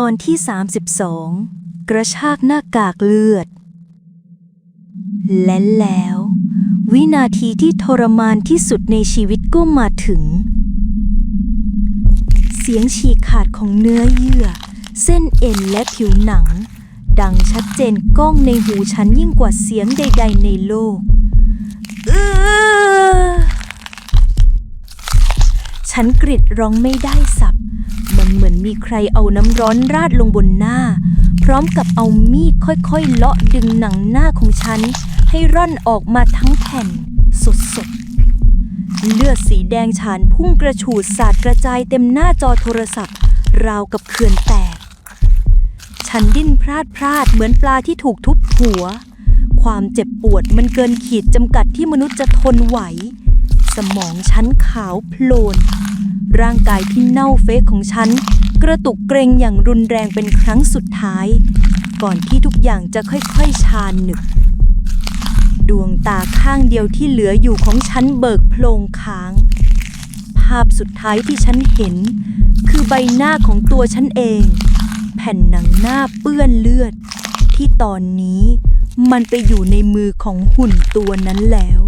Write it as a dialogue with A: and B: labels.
A: ตอนที่ 32 กระชากหน้ากากเลือด และแล้ว วินาทีที่ทรมานที่สุดในชีวิตก็มาถึง เสียงฉีกขาดของเนื้อเยื่อ เส้นเอ็นและผิวหนัง ดังชัดเจนก้องในหูฉันยิ่งกว่าเสียงใด ๆ ในโลกฉันกริดร้องไม่ได้ เหมือนมีใครเอาน้ำร้อนราดลงบนหน้า พร้อมกับเอามีดค่อยๆ เลาะดึงหนังหน้าของฉัน ให้ร่อนออกมาทั้งแผ่น สดๆ เลือดสีแดงฉานพุ่งกระฉูดสาดกระจายเต็มหน้าจอโทรศัพท์ ราวกับเขื่อนแตก ฉันดิ้นพลาดพลาดเหมือนปลาที่ถูกทุบหัว ความเจ็บปวดมันเกินขีดจำกัดที่มนุษย์จะทนไหว สมองฉันขาวโพลน ร่างกายที่เน่าเฟะของฉัน กระตุกเกรงอย่างรุนแรงเป็นครั้งสุดท้าย ก่อนที่ทุกอย่างจะค่อยๆชาหนึบดวงตาข้างเดียวที่เหลืออยู่ของฉันเบิกโพลงค้าง ภาพสุดท้ายที่ฉันเห็น คือใบหน้าของตัวฉันเอง แผ่นหนังหน้าเปื้อนเลือด ที่ตอนนี้มันไปอยู่ในมือของหุ่นตัวนั้นแล้ว